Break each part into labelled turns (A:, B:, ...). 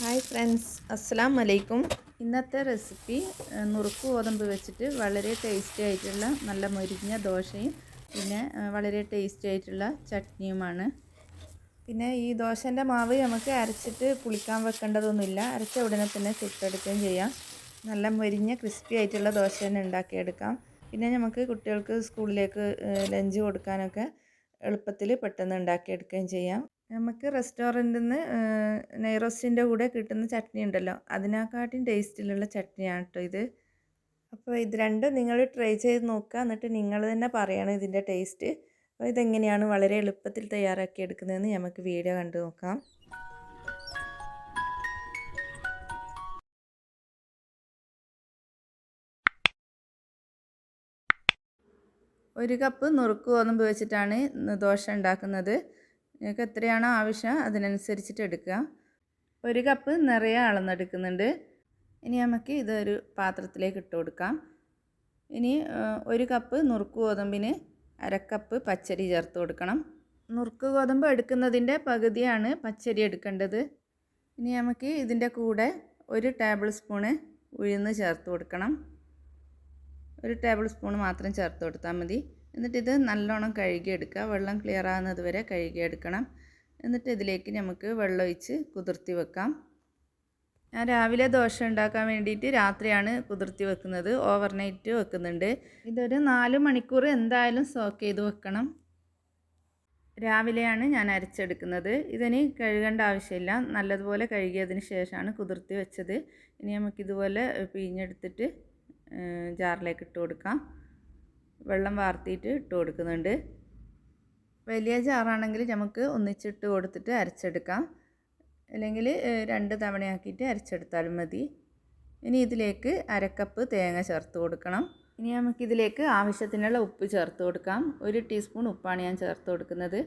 A: Hi friends അസ്സാം വലൈക്കും ഇന്നത്തെ റെസിപ്പി നുറുക്ക് ഗോതമ്പ് വെച്ചിട്ട് വളരെ ടേസ്റ്റി ആയിട്ടുള്ള നല്ല മൊരിഞ്ഞ ദോശയും പിന്നെ വളരെ ടേസ്റ്റി ആയിട്ടുള്ള ചട്നിയുമാണ്. പിന്നെ ഈ ദോശന്റെ മാവ് നമുക്ക് അരച്ചിട്ട് പുളിക്കാൻ വെക്കേണ്ടതൊന്നുമില്ല. അരച്ച ഉടനെ തന്നെ ചുട്ടെടുക്കുകയും ചെയ്യാം. നല്ല മൊരിഞ്ഞ ക്രിസ്പി ആയിട്ടുള്ള ദോശ തന്നെ ഉണ്ടാക്കിയെടുക്കാം. പിന്നെ നമുക്ക് കുട്ടികൾക്ക് സ്കൂളിലേക്ക് ലഞ്ച് കൊടുക്കാനൊക്കെ എളുപ്പത്തിൽ പെട്ടെന്ന് ഉണ്ടാക്കിയെടുക്കുകയും ചെയ്യാം. നമുക്ക് റെസ്റ്റോറന്റിൽ നിന്ന് നെയ്റോസ്റ്റിന്റെ കൂടെ കിട്ടുന്ന ചട്നി ഉണ്ടല്ലോ അതിനെക്കാട്ടും ടേസ്റ്റിലുള്ള ചട്നിയാണ് കേട്ടോ ഇത്. അപ്പോൾ ഇത് രണ്ടും നിങ്ങൾ ട്രൈ ചെയ്ത് നോക്കുക എന്നിട്ട് നിങ്ങൾ തന്നെ പറയണം ഇതിന്റെ ടേസ്റ്റ്. അപ്പോൾ ഇതെങ്ങനെയാണ് വളരെ എളുപ്പത്തിൽ തയ്യാറാക്കി എടുക്കുന്നതെന്ന് നമുക്ക് വീഡിയോ കണ്ടു നോക്കാം. ഒരു കപ്പ് നുറുക്ക് ഗോതമ്പ് വെച്ചിട്ടാണ് ദോശ ഉണ്ടാക്കുന്നത്. നിങ്ങൾക്ക് എത്രയാണോ ആവശ്യം അതിനനുസരിച്ചിട്ട് എടുക്കുക. ഒരു കപ്പ് നിറയെ അളന്നെടുക്കുന്നുണ്ട്. ഇനി നമുക്ക് ഇതൊരു പാത്രത്തിലേക്ക് ഇട്ട് കൊടുക്കാം. ഇനി ഒരു കപ്പ് നുറുക്ക് ഗോതമ്പിന് അരക്കപ്പ് പച്ചരി ചേർത്ത് കൊടുക്കണം. നുറുക്ക് ഗോതമ്പ് എടുക്കുന്നതിന്റെ പകുതിയാണ് പച്ചരി എടുക്കേണ്ടത്. ഇനി നമുക്ക് ഇതിന്റെ കൂടെ ഒരു ടേബിൾ സ്പൂണ് ഉഴുന്ന് ചേർത്ത് കൊടുക്കണം. ഒരു ടേബിൾ സ്പൂൺ മാത്രം ചേർത്ത് കൊടുത്താൽ മതി. എന്നിട്ട് ഇത് നല്ലോണം കഴുകിയെടുക്കുക. വെള്ളം ക്ലിയർ ആകുന്നത് വരെ കഴുകിയെടുക്കണം. എന്നിട്ട് ഇതിലേക്ക് നമുക്ക് വെള്ളം ഒഴിച്ച് കുതിർത്തി വെക്കാം. ഞാൻ രാവിലെ ദോശ ഉണ്ടാക്കാൻ വേണ്ടിയിട്ട് രാത്രിയാണ് കുതിർത്തി വെക്കുന്നത്. ഓവർനൈറ്റ് വെക്കുന്നുണ്ട്. ഇതൊരു നാല് മണിക്കൂർ എന്തായാലും സോക്ക് ചെയ്ത് വെക്കണം. രാവിലെയാണ് ഞാൻ അരച്ചെടുക്കുന്നത്. ഇതിന് കഴുകേണ്ട ആവശ്യമില്ല. നല്ലതുപോലെ കഴുകിയതിന് ശേഷമാണ് കുതിർത്തി വെച്ചത്. ഇനി നമുക്കിതുപോലെ പിഴിഞ്ഞെടുത്തിട്ട് ജാറിലേക്ക് ഇട്ട് കൊടുക്കാം. വെള്ളം വാർത്തിയിട്ട് ഇട്ട് കൊടുക്കുന്നുണ്ട്. വലിയ ജാറാണെങ്കിൽ നമുക്ക് ഒന്നിച്ചിട്ട് കൊടുത്തിട്ട് അരച്ചെടുക്കാം. അല്ലെങ്കിൽ രണ്ട് തവണയാക്കിയിട്ട് അരച്ചെടുത്താലും മതി. ഇനി ഇതിലേക്ക് അരക്കപ്പ് തേങ്ങ ചേർത്ത് കൊടുക്കണം. ഇനി നമുക്കിതിലേക്ക് ആവശ്യത്തിനുള്ള ഉപ്പ് ചേർത്ത് കൊടുക്കാം. ഒരു ടീസ്പൂൺ ഉപ്പാണ് ഞാൻ ചേർത്ത് കൊടുക്കുന്നത്.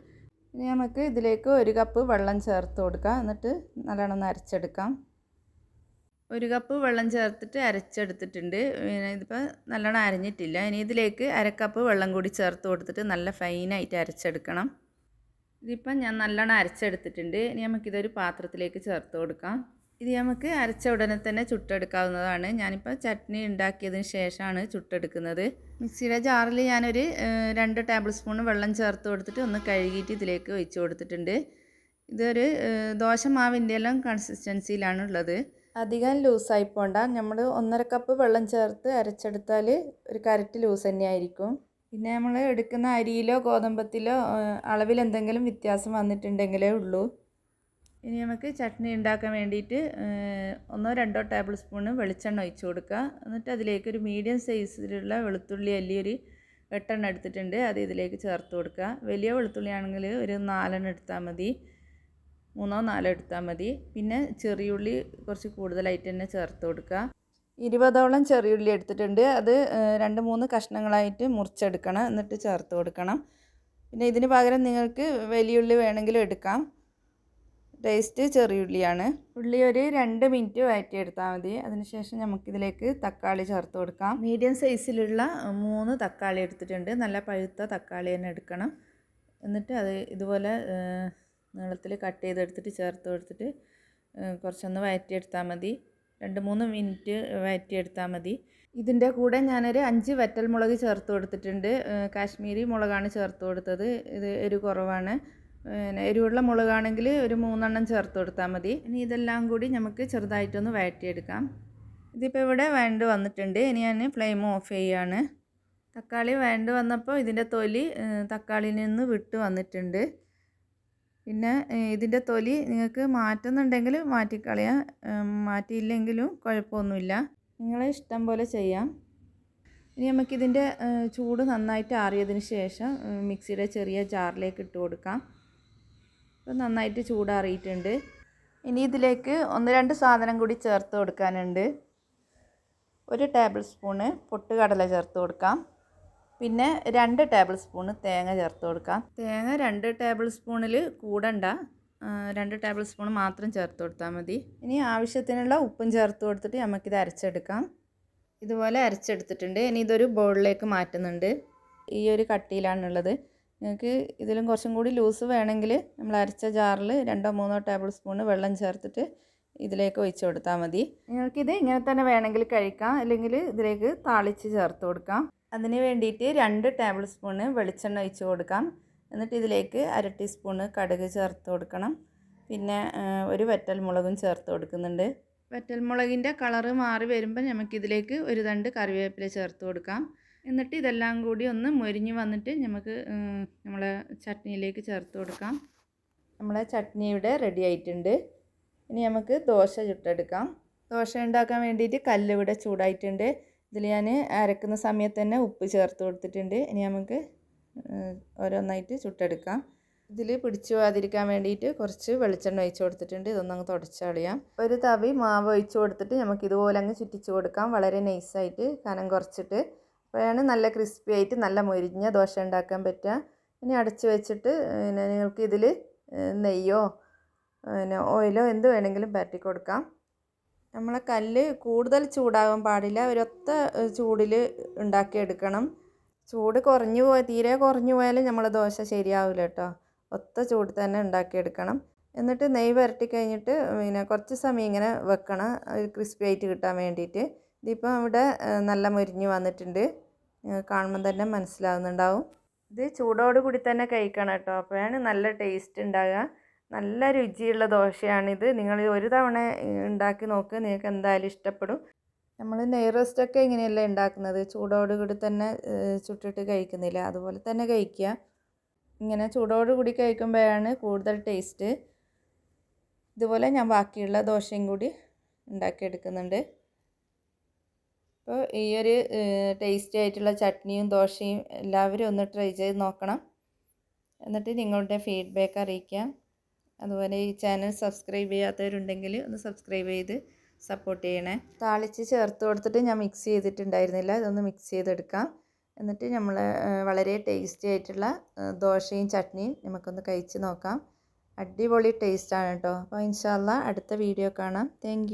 A: ഇനി നമുക്ക് ഇതിലേക്ക് ഒരു കപ്പ് വെള്ളം ചേർത്ത് കൊടുക്കാം. എന്നിട്ട് നല്ലോണം അരച്ചെടുക്കാം. ഒരു കപ്പ് വെള്ളം ചേർത്തിട്ട് അരച്ചെടുത്തിട്ടുണ്ട്. ഇതിപ്പോൾ നല്ലോണം അരഞ്ഞിട്ടില്ല. ഇനി ഇതിലേക്ക് അരക്കപ്പ് വെള്ളം കൂടി ചേർത്ത് കൊടുത്തിട്ട് നല്ല ഫൈനായിട്ട് അരച്ചെടുക്കണം. ഇതിപ്പം ഞാൻ നല്ലോണം അരച്ചെടുത്തിട്ടുണ്ട്. ഇനി നമുക്കിതൊരു പാത്രത്തിലേക്ക് ചേർത്ത് കൊടുക്കാം. ഇത് നമുക്ക് അരച്ച ഉടനെ തന്നെ ചുട്ടെടുക്കാവുന്നതാണ്. ഞാനിപ്പോൾ ചട്നി ഉണ്ടാക്കിയതിന് ശേഷമാണ് ചുട്ടെടുക്കുന്നത്. മിക്സിയുടെ ജാറിൽ ഞാനൊരു രണ്ട് ടേബിൾ സ്പൂൺ വെള്ളം ചേർത്ത് കൊടുത്തിട്ട് ഒന്ന് കഴുകിയിട്ട് ഇതിലേക്ക് ഒഴിച്ചു കൊടുത്തിട്ടുണ്ട്. ഇതൊരു ദോശ മാവിന്റെ എല്ലാം കൺസിസ്റ്റൻസിയിലാണ് ഉള്ളത് അധികം ലൂസായി പോണ്ട. നമ്മൾ ഒന്നര കപ്പ് വെള്ളം ചേർത്ത് അരച്ചെടുത്താൽ ഒരു കരറ്റ് ലൂസ് തന്നെയായിരിക്കും. പിന്നെ നമ്മൾ എടുക്കുന്ന അരിയിലോ ഗോതമ്പത്തിലോ അളവിൽ എന്തെങ്കിലും വ്യത്യാസം വന്നിട്ടുണ്ടെങ്കിലേ ഉള്ളൂ. ഇനി നമുക്ക് ചട്നി ഉണ്ടാക്കാൻ വേണ്ടിയിട്ട് ഒന്നോ രണ്ടോ ടേബിൾ സ്പൂണ് വെളിച്ചെണ്ണ ഒഴിച്ച് കൊടുക്കുക. എന്നിട്ട് അതിലേക്ക് ഒരു മീഡിയം സൈസിലുള്ള വെളുത്തുള്ളി ഒരു എട്ടെണ്ണം എടുത്തിട്ടുണ്ട്. അത് ഇതിലേക്ക് ചേർത്ത് കൊടുക്കുക. വലിയ വെളുത്തുള്ളി ആണെങ്കിൽ ഒരു നാലെണ്ണം എടുത്താൽ മതി. മൂന്നോ നാലോ എടുത്താൽ മതി. പിന്നെ ചെറിയുള്ളി കുറച്ച് കൂടുതലായിട്ട് തന്നെ ചേർത്ത് കൊടുക്കുക. ഇരുപതോളം ചെറിയുള്ളി എടുത്തിട്ടുണ്ട്. അത് രണ്ട് മൂന്ന് കഷ്ണങ്ങളായിട്ട് മുറിച്ചെടുക്കണം. എന്നിട്ട് ചേർത്ത് കൊടുക്കണം. പിന്നെ ഇതിന് പകരം നിങ്ങൾക്ക് വലിയുള്ളി വേണമെങ്കിലും എടുക്കാം. ടേസ്റ്റ് ചെറിയുള്ളിയാണ്. ഉള്ളി ഒരു രണ്ട് മിനിറ്റ് വഴറ്റിയെടുത്താൽ മതി. അതിനുശേഷം നമുക്കിതിലേക്ക് തക്കാളി ചേർത്ത് കൊടുക്കാം. മീഡിയം സൈസിലുള്ള മൂന്ന് തക്കാളി എടുത്തിട്ടുണ്ട്. നല്ല പഴുത്ത തക്കാളി തന്നെ എടുക്കണം. എന്നിട്ട് അത് ഇതുപോലെ നീളത്തിൽ കട്ട് ചെയ്തെടുത്തിട്ട് ചേർത്ത് കൊടുത്തിട്ട് കുറച്ചൊന്ന് വഴറ്റിയെടുത്താൽ മതി. രണ്ട് മൂന്ന് മിനിറ്റ് വഴറ്റിയെടുത്താൽ മതി. ഇതിന്റെ കൂടെ ഞാനൊരു അഞ്ച് വറ്റൽ മുളക് ചേർത്ത് കൊടുത്തിട്ടുണ്ട്. കാശ്മീരി മുളകാണ് ചേർത്ത് കൊടുത്തത്. ഇത് എരിവ് കുറവാണ്. പിന്നെ എരിവുള്ള മുളകാണെങ്കിൽ ഒരു മൂന്നെണ്ണം ചേർത്ത് കൊടുത്താൽ മതി. ഇനി ഇതെല്ലാം കൂടി നമുക്ക് ചെറുതായിട്ടൊന്ന് വഴറ്റിയെടുക്കാം ഇതിപ്പോൾ ഇവിടെ വേണ്ട വന്നിട്ടുണ്ട്. ഇനി ഞാൻ ഫ്ലെയിം ഓഫ് ചെയ്യാണ്. തക്കാളി വേണ്ട വന്നപ്പോൾ ഇതിന്റെ തൊലി തക്കാളിയിൽ നിന്ന് വിട്ട് വന്നിട്ടുണ്ട്. പിന്നെ ഇതിന്റെ തൊലി നിങ്ങൾക്ക് മാറ്റുന്നുണ്ടെങ്കിൽ മാറ്റിക്കളയാം. മാറ്റിയില്ലെങ്കിലും കുഴപ്പമൊന്നുമില്ല. നിങ്ങൾ ഇഷ്ടം പോലെ ചെയ്യാം. ഇനി നമുക്കിതിന്റെ ചൂട് നന്നായിട്ട് ആറിയതിന് ശേഷം മിക്സിയുടെ ചെറിയ ജാറിലേക്ക് ഇട്ട് കൊടുക്കാം. അപ്പോൾ നന്നായിട്ട് ചൂടാറിയിട്ടുണ്ട്. ഇനി ഇതിലേക്ക് ഒന്ന് രണ്ട് സാധനം കൂടി ചേർത്ത് കൊടുക്കാനുണ്ട്. ഒരു ടേബിൾ സ്പൂണ് പൊട്ടുകടല ചേർത്ത് കൊടുക്കാം. പിന്നെ രണ്ട് ടേബിൾ സ്പൂണ് തേങ്ങ ചേർത്ത് കൊടുക്കാം. തേങ്ങ രണ്ട് ടേബിൾ സ്പൂണിൽ കൂടണ്ട. രണ്ട് ടേബിൾ സ്പൂൺ മാത്രം ചേർത്ത് കൊടുത്താൽ മതി. ഇനി ആവശ്യത്തിനുള്ള ഉപ്പും ചേർത്ത് കൊടുത്തിട്ട് നമുക്കിത് അരച്ചെടുക്കാം. ഇതുപോലെ അരച്ചെടുത്തിട്ടുണ്ട്. ഇനി ഇതൊരു ബൗളിലേക്ക് മാറ്റുന്നുണ്ട്. ഈ ഒരു കട്ടിയിലാണുള്ളത്. നിങ്ങൾക്ക് ഇതിലും കുറച്ചും കൂടി ലൂസ് വേണമെങ്കിൽ നമ്മൾ അരച്ച ജാറിൽ രണ്ടോ മൂന്നോ ടേബിൾ സ്പൂണ് വെള്ളം ചേർത്തിട്ട് ഇതിലേക്ക് ഒഴിച്ച് കൊടുത്താൽ മതി. നിങ്ങൾക്കിത് ഇങ്ങനെ തന്നെ വേണമെങ്കിൽ കഴിക്കാം. അല്ലെങ്കിൽ ഇതിലേക്ക് താളിച്ച് ചേർത്ത് കൊടുക്കാം. അതിന് വേണ്ടിയിട്ട് രണ്ട് ടേബിൾ സ്പൂണ് വെളിച്ചെണ്ണ ഒഴിച്ച് കൊടുക്കാം. എന്നിട്ട് ഇതിലേക്ക് അര ടീസ്പൂണ് കടുക് ചേർത്ത് കൊടുക്കണം. പിന്നെ ഒരു വറ്റൽമുളകും ചേർത്ത് കൊടുക്കുന്നുണ്ട്. വറ്റൽമുളകിന്റെ കളറ് മാറി വരുമ്പോൾ നമുക്കിതിലേക്ക് ഒരു തണ്ട് കറിവേപ്പില ചേർത്ത് കൊടുക്കാം. എന്നിട്ട് ഇതെല്ലാം കൂടി ഒന്ന് മൊരിഞ്ഞ് വന്നിട്ട് നമുക്ക് നമ്മളെ ചട്നിയിലേക്ക് ചേർത്ത് കൊടുക്കാം. നമ്മളെ ചട്നി ഇവിടെ റെഡി ആയിട്ടുണ്ട്. ഇനി നമുക്ക് ദോശ ചുട്ടെടുക്കാം. ദോശ ഉണ്ടാക്കാൻ വേണ്ടിയിട്ട് കല്ല് ഇവിടെ ചൂടായിട്ടുണ്ട്. ഇതിൽ ഞാൻ അരക്കുന്ന സമയത്ത് തന്നെ ഉപ്പ് ചേർത്ത് കൊടുത്തിട്ടുണ്ട്. ഇനി നമുക്ക് ഓരോന്നായിട്ട് ചുട്ടെടുക്കാം. ഇതിൽ പിടിച്ചു പോകാതിരിക്കാൻ വേണ്ടിയിട്ട് കുറച്ച് വെളിച്ചെണ്ണ ഒഴിച്ച് കൊടുത്തിട്ടുണ്ട്. ഇതൊന്ന് അങ്ങ് തുടച്ചളിയാം ഒരു തവി മാവ് ഒഴിച്ച് കൊടുത്തിട്ട് നമുക്ക് ഇതുപോലെ അങ്ങ് ചുറ്റിച്ച് കൊടുക്കാം. വളരെ നൈസായിട്ട് കനം കുറച്ചിട്ട്. അപ്പോഴാണ് നല്ല ക്രിസ്പി ആയിട്ട് നല്ല മൊരിഞ്ഞ ദോശ ഉണ്ടാക്കാൻ പറ്റുക. ഇനി അടച്ചു വെച്ചിട്ട് പിന്നെ നിങ്ങൾക്ക് ഇതിൽ നെയ്യോ പിന്നെ ഓയിലോ എന്ത് വേണമെങ്കിലും പരട്ടി കൊടുക്കാം. നമ്മളെ കല്ല് കൂടുതൽ ചൂടാകാൻ പാടില്ല. ഒരൊത്ത ചൂടിൽ ഉണ്ടാക്കിയെടുക്കണം. ചൂട് കുറഞ്ഞു പോയാൽ തീരെ കുറഞ്ഞു പോയാലും നമ്മൾ ദോശ ശരിയാവില്ല കേട്ടോ ഒത്ത ചൂട് തന്നെ ഉണ്ടാക്കിയെടുക്കണം. എന്നിട്ട് നെയ് വരട്ടി കഴിഞ്ഞിട്ട് പിന്നെ കുറച്ച് സമയം ഇങ്ങനെ വെക്കണം. ക്രിസ്പി ആയിട്ട് കിട്ടാൻ വേണ്ടിയിട്ട്. ഇതിപ്പം ഇവിടെ നല്ല മുരിഞ്ഞ് വന്നിട്ടുണ്ട്. കാണുമ്പോൾ തന്നെ മനസ്സിലാവുന്നുണ്ടാവും. ഇത് ചൂടോടുകൂടി തന്നെ കഴിക്കണം കേട്ടോ അപ്പോഴാണ് നല്ല ടേസ്റ്റ് ഉണ്ടാകുക നല്ല രുചിയുള്ള ദോശയാണിത്. നിങ്ങൾ ഒരു തവണ ഉണ്ടാക്കി നോക്ക്. നിങ്ങൾക്ക് എന്തായാലും ഇഷ്ടപ്പെടും. നമ്മൾ നെയ് റോസ്റ്റൊക്കെ ഇങ്ങനെയല്ല ഉണ്ടാക്കുന്നത്? ചൂടോട് കൂടി തന്നെ ചുട്ടിട്ട് കഴിക്കുന്നില്ല. അതുപോലെ തന്നെ കഴിക്കുക. ഇങ്ങനെ ചൂടോട് കൂടി കഴിക്കുമ്പോഴാണ് കൂടുതൽ ടേസ്റ്റ്. ഇതുപോലെ ഞാൻ ബാക്കിയുള്ള ദോശയും കൂടി ഉണ്ടാക്കിയെടുക്കുന്നുണ്ട്. അപ്പോൾ ഈ ഒരു ടേസ്റ്റി ആയിട്ടുള്ള ചട്നിയും ദോശയും എല്ലാവരും ഒന്ന് ട്രൈ ചെയ്ത് നോക്കണം. എന്നിട്ട് നിങ്ങളുടെ ഫീഡ്ബാക്ക് അറിയിക്കാം. അതുപോലെ ഈ ചാനൽ സബ്സ്ക്രൈബ് ചെയ്യാത്തവരുണ്ടെങ്കിൽ ഒന്ന് സബ്സ്ക്രൈബ് ചെയ്ത് സപ്പോർട്ട് ചെയ്യണേ. താളിച്ച് ചേർത്ത് കൊടുത്തിട്ട് ഞാൻ മിക്സ് ചെയ്തിട്ടുണ്ടായിരുന്നില്ല. ഇതൊന്ന് മിക്സ് ചെയ്തെടുക്കാം. എന്നിട്ട് നമ്മൾ വളരെ ടേസ്റ്റി ആയിട്ടുള്ള ദോശയും ചട്നിയും നമുക്കൊന്ന് കഴിച്ച് നോക്കാം. അടിപൊളി ടേസ്റ്റാണ് കേട്ടോ അപ്പോൾ ഇൻഷാല്ല അടുത്ത വീഡിയോ കാണാം. താങ്ക്